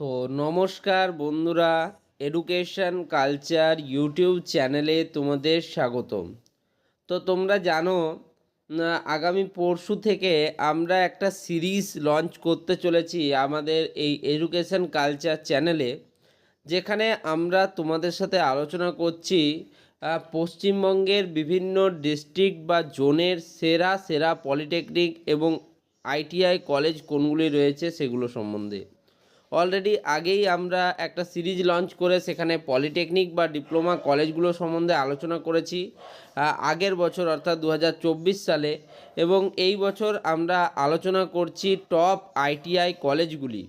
তো নমস্কার বন্ধুরা এডুকেশন কালচার ইউটিউব চ্যানেলে তোমাদের স্বাগতম তো তোমরা জানো আগামী পরশু থেকে আমরা একটা সিরিজ লঞ্চ করতে চলেছি আমাদের এই এডুকেশন কালচার চ্যানেলে যেখানে আমরা তোমাদের সাথে আলোচনা করছি পশ্চিমবঙ্গের বিভিন্ন ডিস্ট্রিক্ট বা জোনের সেরা সেরা পলিটেকনিক এবং আইটিআই কলেজ কোনগুলি রয়েছে সেগুলো সম্বন্ধে অলরেডি আগেই আমরা একটা সিরিজ লঞ্চ করে সেখানে পলিটেকনিক বা ডিপ্লোমা কলেজগুলো সম্বন্ধে আলোচনা করেছি আগের বছর অর্থাৎ দু সালে এবং এই বছর আমরা আলোচনা করছি টপ আইটিআই কলেজগুলি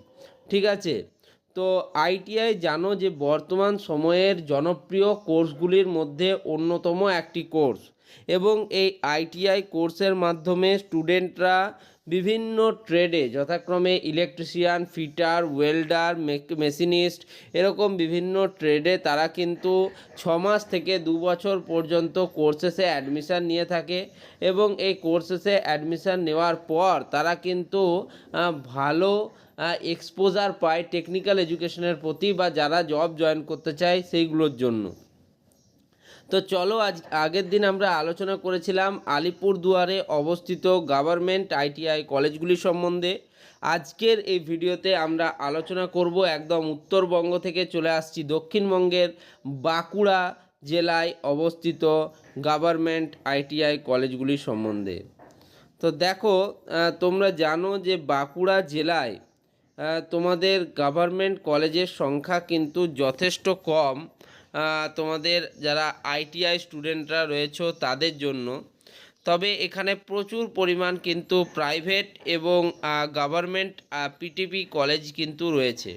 ঠিক আছে তো আইটিআই জানো যে বর্তমান সময়ের জনপ্রিয় কোর্সগুলির মধ্যে অন্যতম একটি কোর্স এবং এই আইটিআই কোর্সের মাধ্যমে স্টুডেন্টরা বিভিন্ন ট্রেডে যথাক্রমে ইলেকট্রিশিয়ান ফিটার ওয়েল্ডার মেশিনিস্ট এরকম বিভিন্ন ট্রেডে তারা কিন্তু ছ মাস থেকে দু বছর পর্যন্ত কোর্সেসে অ্যাডমিশান নিয়ে থাকে এবং এই কোর্সেসে অ্যাডমিশান নেওয়ার পর তারা কিন্তু ভালো এক্সপোজার পায় টেকনিক্যাল এডুকেশনের প্রতি বা যারা জব জয়েন করতে চায় সেইগুলোর জন্য তো চলো আজ আগের দিন আমরা আলোচনা করেছিলাম আলিপুর দুয়ারে অবস্থিত গভর্নমেন্ট আইটিআই কলেজগুলি সম্বন্ধে আজকের এই ভিডিওতে আমরা আলোচনা করব একদম উত্তরবঙ্গ থেকে চলে আসছি দক্ষিণবঙ্গের বাঁকুড়া জেলায় অবস্থিত গভর্নমেন্ট আইটিআই কলেজগুলি সম্বন্ধে তো দেখো তোমরা জানো যে বাঁকুড়া জেলায় তোমাদের গভর্নমেন্ট কলেজের সংখ্যা কিন্তু যথেষ্ট কম তোমাদের যারা আইটিআই স্টুডেন্টরা রয়েছে তাদের জন্য তবে এখানে প্রচুর পরিমাণ কিন্তু প্রাইভেট এবং গভর্নমেন্ট পিটিপি কলেজ কিন্তু রয়েছে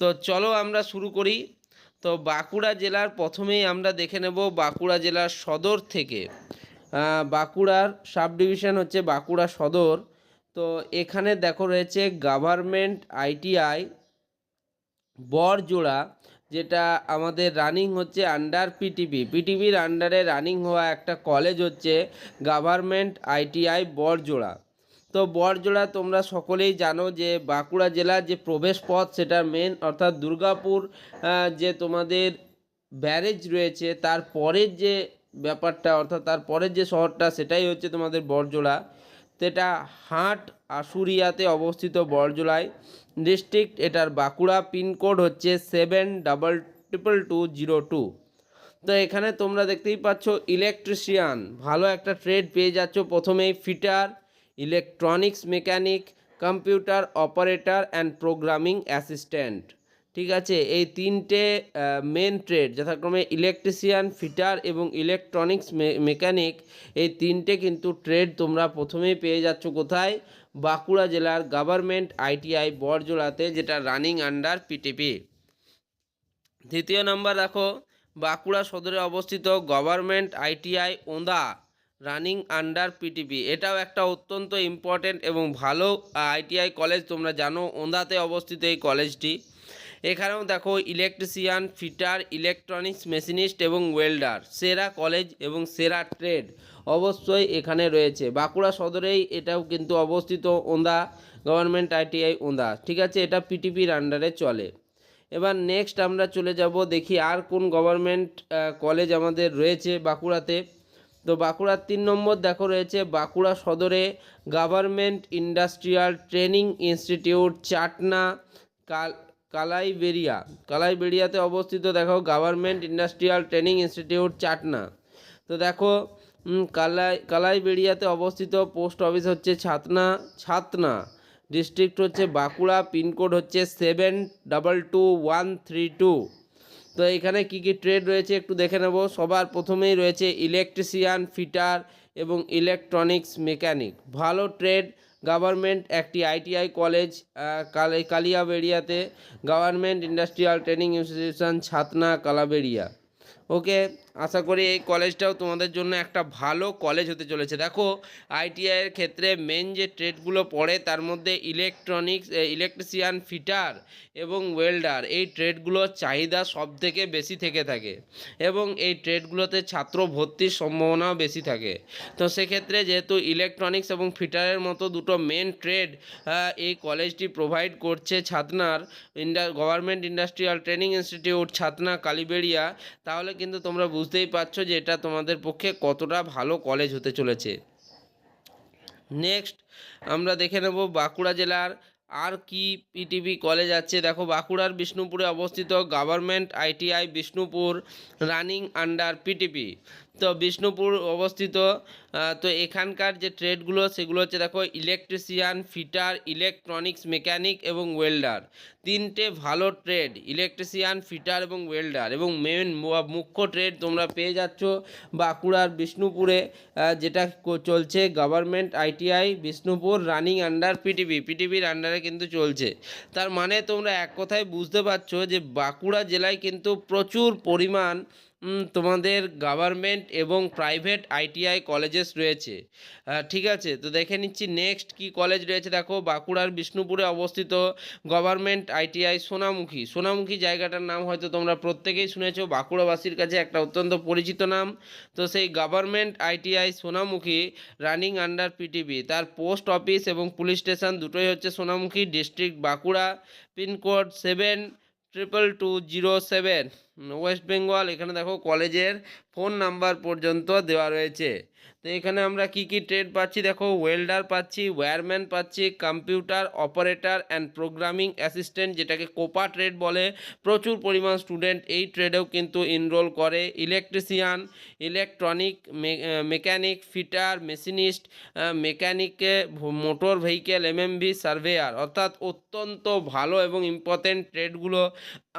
তো চলো আমরা শুরু করি তো বাঁকুড়া জেলার প্রথমেই আমরা দেখে নেব বাঁকুড়া জেলার সদর থেকে বাঁকুড়ার সাব ডিভিশন হচ্ছে বাঁকুড়া সদর তো এখানে দেখো রয়েছে গভর্নমেন্ট আইটিআই বরজোড়া যেটা আমাদের রানিং হচ্ছে আন্ডার পিটিপি পিটিপির আন্ডারে রানিং হওয়া একটা কলেজ হচ্ছে গভর্নমেন্ট আইটিআই বড়জোড়া তো বড়জোড়া তোমরা সকলেই জানো যে বাঁকুড়া জেলার যে প্রবেশ পথ সেটা মেন অর্থাৎ দুর্গাপুর যে তোমাদের ব্যারেজ রয়েছে তার পরের যে ব্যাপারটা অর্থাৎ তার পরের যে শহরটা সেটাই হচ্ছে তোমাদের বড়জোড়া সেটা হাট আশুরিয়াতে অবস্থিত বরজলাই ডিস্ট্রিক্ট এটার বাঁকুড়া পিনকোড হচ্ছে seven double triple two zero two তো এখানে তোমরা দেখতেই পাচ্ছ ইলেকট্রিশিয়ান ভালো একটা ট্রেড পেয়ে যাচ্ছ প্রথমেই fitter electronics mechanic computer operator and programming assistant ঠিক আছে এই তিনটে মেন ট্রেড যথাক্রমে ইলেকট্রিশিয়ান ফিটার এবং ইলেকট্রনিক্স মেকানিক এই তিনটে কিন্তু ট্রেড তোমরা প্রথমেই পেয়ে যাচ্ছ কোথায় বাঁকুড়া জেলার গভর্নমেন্ট আইটিআই বরজোলাতে যেটা রানিং আন্ডার পিটিপি দ্বিতীয় নম্বর দেখো বাঁকুড়া সদরে অবস্থিত government ITI Onda running under PTP এটাও একটা অত্যন্ত ইম্পর্টেন্ট এবং ভালো আইটিআই কলেজ তোমরা জানো ওন্দাতে অবস্থিত এই কলেজটি এখানেও দেখো ইলেকট্রিশিয়ান ফিটার ইলেকট্রনিক্স মেশিনিস্ট এবং ওয়েল্ডার সেরা কলেজ এবং সেরা ট্রেড অবশ্যই এখানে রয়েছে বাঁকুড়া সদরেই এটাও কিন্তু অবস্থিত ওন্দা গভর্নমেন্ট আইটিআই ওন্দা ঠিক আছে এটা পিটিপির আন্ডারে চলে এবার নেক্সট আমরা চলে যাব দেখি আর কোন গভর্নমেন্ট কলেজ আমাদের রয়েছে বাঁকুড়াতে তো বাঁকুড়ার তিন নম্বর দেখো রয়েছে বাঁকুড়া সদরে government industrial training institute Chhatna কাল কালাইবেরিয়া কালাইবেরিয়াতে অবস্থিত দেখো government industrial training institute Chhatna তো দেখো কালাই কালাইবেরিয়াতে অবস্থিত পোস্ট অফিস হচ্ছে ছাতনা ছাতনা ডিস্ট্রিক্ট হচ্ছে বাঁকুড়া পিনকোড হচ্ছে seven double two one three two তো এখানে কি কি ট্রেড রয়েছে একটু দেখে নেব সবার প্রথমেই রয়েছে ইলেকট্রিশিয়ান ফিটার এবং ইলেকট্রনিক্স মেকানিক ভালো ট্রেড গভর্নমেন্ট একটি ITI college কালিয়াবেড়িয়াতে government industrial training institution Chhatna Kalaberia okay আশা করি এই কলেজটাও তোমাদের জন্য একটা ভালো কলেজ হতে চলেছে দেখো আইটিআইয়ের ক্ষেত্রে মেন যে ট্রেডগুলো পড়ে তার মধ্যে ইলেকট্রনিক্স ইলেকট্রিশিয়ান ফিটার এবং ওয়েল্ডার এই ট্রেডগুলোর চাহিদা সব থেকে বেশি থেকে থাকে এবং এই ট্রেডগুলোতে ছাত্র ভর্তির সম্ভাবনাও বেশি থাকে তো সেক্ষেত্রে যেহেতু ইলেকট্রনিক্স এবং ফিটারের মতো দুটো মেন ট্রেড এই কলেজটি প্রোভাইড করছে ছাতনার ইন্ডা government industrial training institute Chhatna Kaliberia তাহলে কিন্তু তোমরা বুঝ বুঝতেই পারছো যে এটা তোমাদের পক্ষে কতটা ভালো কলেজ হতে চলেছে নেক্সট আমরা দেখে নেব বাঁকুড়া জেলার আর কি পিটিভি কলেজ আছে দেখো বাঁকুড়ার বিষ্ণুপুরে অবস্থিত government ITI Bishnupur running under PTP তো বিষ্ণুপুর অবস্থিত তো এখানকার যে ট্রেডগুলো সেগুলো হচ্ছে দেখো ইলেকট্রিশিয়ান ফিটার ইলেকট্রনিক্স মেকানিক এবং ওয়েল্ডার তিনটে ভালো ট্রেড ইলেকট্রিশিয়ান ফিটার এবং ওয়েল্ডার এবং মেন মুখ্য ট্রেড তোমরা পেয়ে যাচ্ছ বাঁকুড়ার বিষ্ণুপুরে যেটা চলছে government ITI Bishnupur running under PTV পিটিভির আন্ডারে কিন্তু চলছে তার মানে তোমরা এক কথায় বুঝতে পারছো যে বাঁকুড়া জেলায় কিন্তু প্রচুর পরিমাণ তোমাদের গভর্নমেন্ট এবং প্রাইভেট আইটিআই কলেজেস রয়েছে ঠিক আছে তো দেখে নিচ্ছি নেক্সট কি কলেজ রয়েছে দেখো বাঁকুড়ার বিষ্ণুপুরে অবস্থিত গভর্নমেন্ট আইটিআই সোনামুখী সোনামুখী জায়গাটার নাম হয়তো তোমরা প্রত্যেকেই শুনেছো বাঁকুড়াবাসীর কাছে একটা অত্যন্ত পরিচিত নাম তো সেই government ITI Sonamukhi running under PTV তার পোস্ট অফিস এবং পুলিশ স্টেশন দুটোই হচ্ছে Sonamukhi district Bankura pin code seven triple two zero seven West Bengal এখানে দেখো কলেজের ফোন নাম্বার পর্যন্ত দেওয়া রয়েছে তো এখানে আমরা কি কি ট্রেড পাচ্ছি দেখো ওয়েল্ডার পাচ্ছি ওয়্যারম্যান পাচ্ছি computer operator and programming assistant যেটাকে কোপা ট্রেড বলে প্রচুর পরিমাণ স্টুডেন্ট এই ট্রেডেও কিন্তু ইনরোল করে electrician electronic mechanic fitter machinist মেকানিকে motor vehicle V surveyor অর্থাৎ অত্যন্ত ভালো এবং ইম্পর্টেন্ট ট্রেডগুলো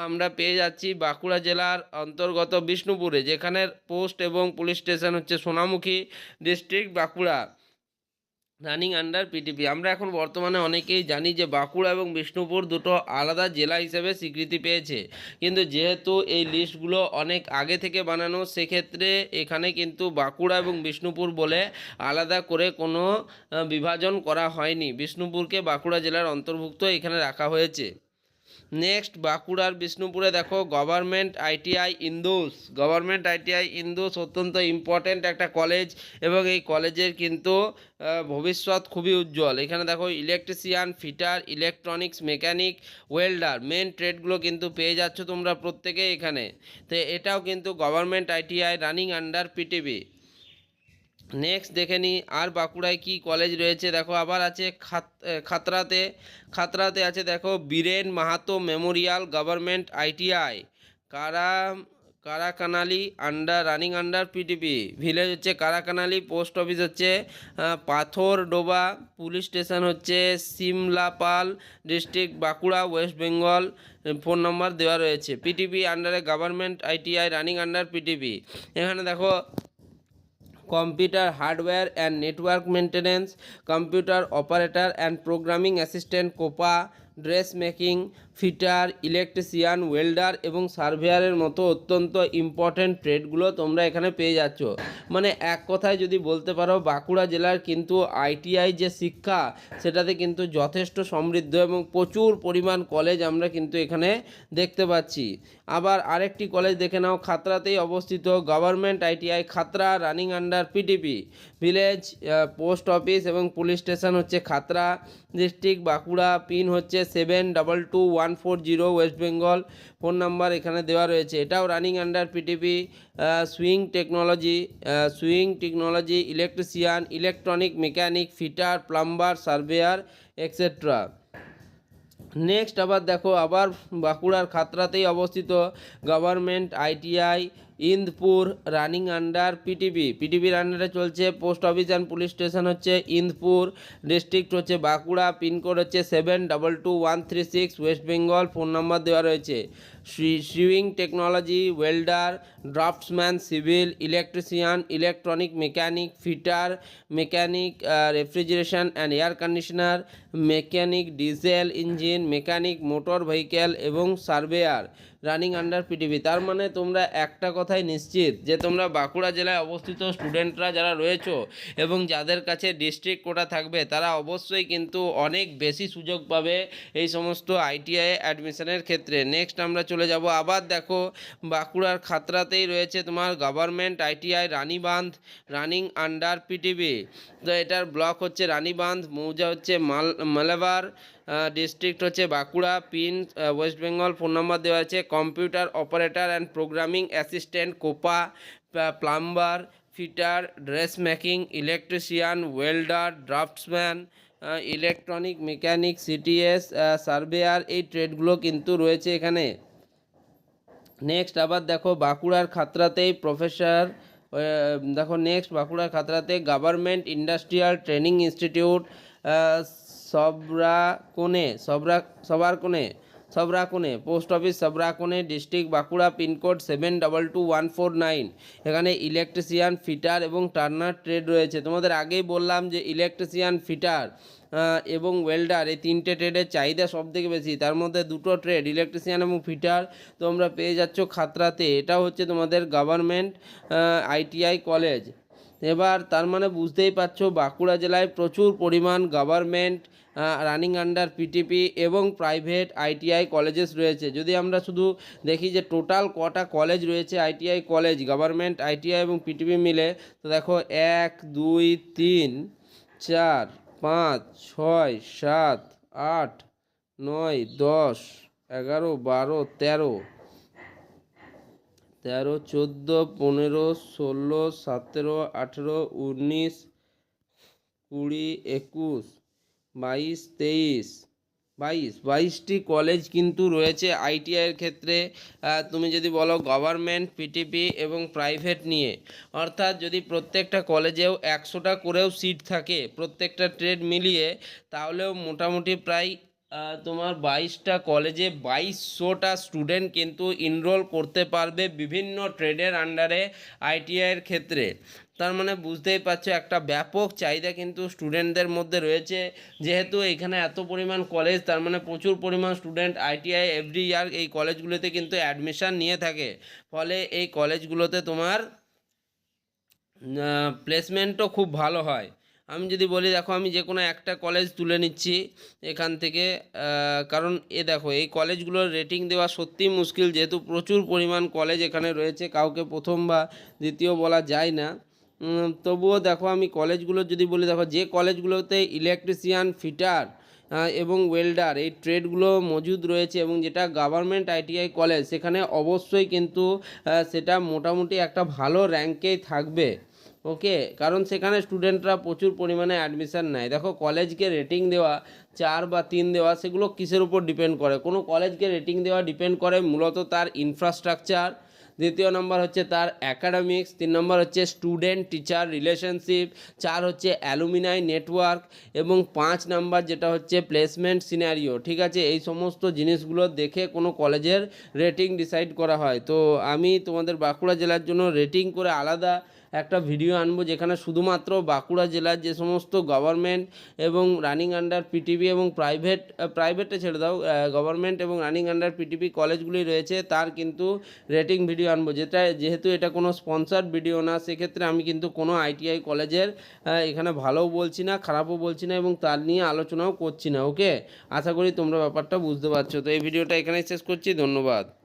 আমরা পেয়ে যাচ্ছি বাঁকুড়া জেলার অন্তর্গত বিষ্ণুপুরে যেখানের পোস্ট এবং পুলিশ স্টেশন হচ্ছে Sonamukhi district Bankura running under PTP আমরা এখন বর্তমানে অনেকেই জানি যে বাঁকুড়া এবং বিষ্ণুপুর দুটো আলাদা জেলা হিসেবে স্বীকৃতি পেয়েছে কিন্তু যেহেতু এই লিস্টগুলো অনেক আগে থেকে বানানো সেক্ষেত্রে এখানে কিন্তু বাঁকুড়া এবং বিষ্ণুপুর বলে আলাদা করে কোনো বিভাজন করা হয়নি বিষ্ণুপুরকে বাঁকুড়া জেলার অন্তর্ভুক্ত এখানে রাখা হয়েছে নেক্সট বাঁকুড়ার বিষ্ণুপুরে দেখো government ITI Indas government ITI Indas অত্যন্ত ইম্পর্ট্যান্ট একটা কলেজ এবং এই কলেজের কিন্তু ভবিষ্যৎ খুবই উজ্জ্বল এখানে দেখো electrician fitter electronics mechanic welder main ট্রেডগুলো কিন্তু পেয়ে যাচ্ছ তোমরা প্রত্যেকে এখানে তো এটাও কিন্তু government ITI running under PTV next দেখে নিই আর বাঁকুড়ায় কি কলেজ রয়েছে দেখো আবার আছে খাতরাতে খাতরাতে আছে দেখো Biren Mahato memorial government ITI কারা Karakanali under running under PTP village হচ্ছে কারাকানালি পোস্ট অফিস হচ্ছে পাথরডোবা পুলিশ স্টেশন হচ্ছে Simlapal district Bankura West Bengal phone number দেওয়া রয়েছে পিটিপি আন্ডারে government ITI running under PTP এখানে দেখো computer hardware and network maintenance, computer operator and programming assistant, COPA, dressmaking, fitter electrician welder এবং সার্ভেয়ারের মতো অত্যন্ত ইম্পর্ট্যান্ট ট্রেডগুলো তোমরা এখানে পেয়ে যাচ্ছ মানে এক কথায় যদি বলতে পারো বাঁকুড়া জেলার কিন্তু আইটিআই যে শিক্ষা সেটাতে কিন্তু যথেষ্ট সমৃদ্ধ এবং প্রচুর পরিমাণ কলেজ আমরা কিন্তু এখানে দেখতে পাচ্ছি আবার আরেকটি কলেজ দেখে নাও খাতরাতেই অবস্থিত government ITI Khatra running under PTP village post office এবং পুলিশ স্টেশন হচ্ছে খাতরা ডিস্ট্রিক্ট বাঁকুড়া পিন হচ্ছে seven double two one one four zero West Bengal phone number এখানে দেওয়া রয়েছে এটাও running under PTP sewing technology sewing technology electrician electronic mechanic fitter plumber surveyor etcetera next আবার দেখো আবার বাঁকুড়ার খাতরাতেই অবস্থিত government ITI Indpur running under PTB পিটিবির আন্ডারে চলছে post office and police station হচ্ছে ইন্দপুর ডিস্ট্রিক্ট হচ্ছে বাঁকুড়া পিনকোড হচ্ছে seven double two one three six West Bengal phone number দেওয়া রয়েছে sewing technology welder draughtsman civil electrician electronic mechanic fitter mechanic refrigeration and air conditioner mechanic diesel engine mechanic motor vehicle এবং surveyor running under PTV তার মানে তোমরা একটা কথাই নিশ্চিত যে তোমরা বাঁকুড়া জেলায় অবস্থিত স্টুডেন্টরা যারা রয়েছো এবং যাদের কাছে ডিস্ট্রিক্ট কোটা থাকবে তারা অবশ্যই কিন্তু অনেক বেশি সুযোগ পাবে এই সমস্ত আইটিআই অ্যাডমিশনের ক্ষেত্রে নেক্সট আমরা চলে যাব আবার দেখো বাঁকুড়ার খাতরাতেই রয়েছে তোমার government ITI Ranibandh running under PTV তো এটার ব্লক হচ্ছে রানীবাঁধ মৌজা হচ্ছে মাল মালাবার ডিস্ট্রিক্ট হচ্ছে Bankura pin West Bengal phone number দেওয়া আছে computer operator and programming assistant COPA plumber fitter dress making electrician welder draftsman electronic mechanic CTS surveyor এই ট্রেডগুলো কিন্তু রয়েছে এখানে নেক্সট আবার দেখো বাঁকুড়ার খাতরাতেই প্রফেসর দেখো নেক্সট বাঁকুড়ার খাতরাতে government industrial training institute Sabra কোণে সবরা সবার কোণে সবরা কোণে পোস্ট অফিস সবরা কোণে district Bankura pin code seven double two one four nine এখানে ইলেকট্রিশিয়ান ফিটার এবং টার্নার ট্রেড রয়েছে তোমাদের আগেই বললাম যে ইলেকট্রিশিয়ান ফিটার এবং ওয়েল্ডার এই তিনটে ট্রেডের চাহিদা সব থেকে বেশি তার মধ্যে দুটো ট্রেড ইলেকট্রিশিয়ান এবং ফিটার তোমরা পেয়ে যাচ্ছ খাতরাতে এটা হচ্ছে তোমাদের গভর্নমেন্ট আইটিআই কলেজ এবার তার মানে বুঝতেই পারছ বাঁকুড়া জেলায় প্রচুর পরিমাণ গভর্নমেন্ট রানিং আন্ডার পিটিপি এবং প্রাইভেট আইটিআই কলেজেস রয়েছে যদি আমরা শুধু দেখি যে টোটাল কটা কলেজ রয়েছে আইটিআই কলেজ গভর্নমেন্ট আইটিআই এবং পিটিপি মিলে তো দেখো এক দুই তিন চার পাঁচ ছয় সাত আট নয় দশ এগারো বারো তেরো তেরো চোদ্দো পনেরো ষোলো সতেরো আঠেরো উনিশ কুড়ি একুশ বাইশ তেইশ বাইশ বাইশটি কলেজ কিন্তু রয়েছে আইটিআইয়ের ক্ষেত্রে তুমি যদি বলো গভর্নমেন্ট পিটিপি এবং প্রাইভেট নিয়ে অর্থাৎ যদি প্রত্যেকটা কলেজেও একশোটা করেও সিট থাকে প্রত্যেকটা ট্রেড মিলিয়ে তাহলেও মোটামুটি প্রায় তোমার বাইশটা কলেজে বাইশশোটা স্টুডেন্ট কিন্তু ইনরোল করতে পারবে বিভিন্ন ট্রেডের আন্ডারে আইটিআইয়ের ক্ষেত্রে তার মানে বুঝতেই পারছো একটা ব্যাপক চাহিদা কিন্তু স্টুডেন্টদের মধ্যে রয়েছে যেহেতু এখানে এত পরিমাণ কলেজ তার মানে প্রচুর পরিমাণ স্টুডেন্ট আইটিআই এভরি ইয়ার এই কলেজগুলোতে কিন্তু অ্যাডমিশান নিয়ে থাকে ফলে এই কলেজগুলোতে তোমার প্লেসমেন্টও খুব ভালো হয় আমি যদি বলি দেখো আমি যে কোনো একটা কলেজ তুলে নিচ্ছি এখান থেকে কারণ এ দেখো এই কলেজগুলোর রেটিং দেওয়া সত্যিই মুশকিল যেহেতু প্রচুর পরিমাণ কলেজ এখানে রয়েছে কাউকে প্রথম বা দ্বিতীয় বলা যায় না তবুও দেখো আমি কলেজগুলো যদি বলি দেখো যে কলেজগুলোতে ইলেকট্রিশিয়ান ফিটার এবং ওয়েল্ডার এই ট্রেডগুলো মজুদ রয়েছে এবং যেটা গভর্নমেন্ট আইটিআই কলেজ সেখানে অবশ্যই কিন্তু সেটা মোটামুটি একটা ভালো র্যাঙ্কেই থাকবে ওকে কারণ সেখানে স্টুডেন্টরা প্রচুর পরিমাণে অ্যাডমিশান নেয় দেখো কলেজকে রেটিং দেওয়া চার বা তিন দেওয়া সেগুলো কিসের উপর ডিপেন্ড করে কোনো কলেজকে রেটিং দেওয়া ডিপেন্ড করে মূলত তার ইনফ্রাস্ট্রাকচার দ্বিতীয় নম্বর হচ্ছে তার অ্যাকাডেমিক্স তিন নম্বর হচ্ছে স্টুডেন্ট টিচার রিলেশনশিপ চার হচ্ছে অ্যালুমিনাই নেটওয়ার্ক এবং পাঁচ নাম্বার যেটা হচ্ছে প্লেসমেন্ট সিনারিও ঠিক আছে এই সমস্ত জিনিসগুলো দেখে কোনো কলেজের রেটিং ডিসাইড করা হয় তো আমি তোমাদের বাঁকুড়া জেলার জন্য রেটিং করে আলাদা একটা ভিডিও আনবো যেখানে শুধুমাত্র বাঁকুড়া জেলার যে সমস্ত গভর্নমেন্ট এবং রানিং আন্ডার পিটিভি এবং প্রাইভেট প্রাইভেটে ছেড়ে দাও গভর্নমেন্ট এবং রানিং আন্ডার পিটিভি কলেজগুলি রয়েছে তার কিন্তু রেটিং ভিডিও আনবো যেটা যেহেতু এটা কোনো স্পন্সার্ড ভিডিও না সেক্ষেত্রে আমি কিন্তু কোনো আইটিআই কলেজের এখানে ভালোও বলছি না খারাপও বলছি না এবং তার নিয়ে আলোচনাও করছি না ওকে আশা করি তোমরা ব্যাপারটা বুঝতে পারছো তো এই ভিডিওটা এখানেই শেষ করছি ধন্যবাদ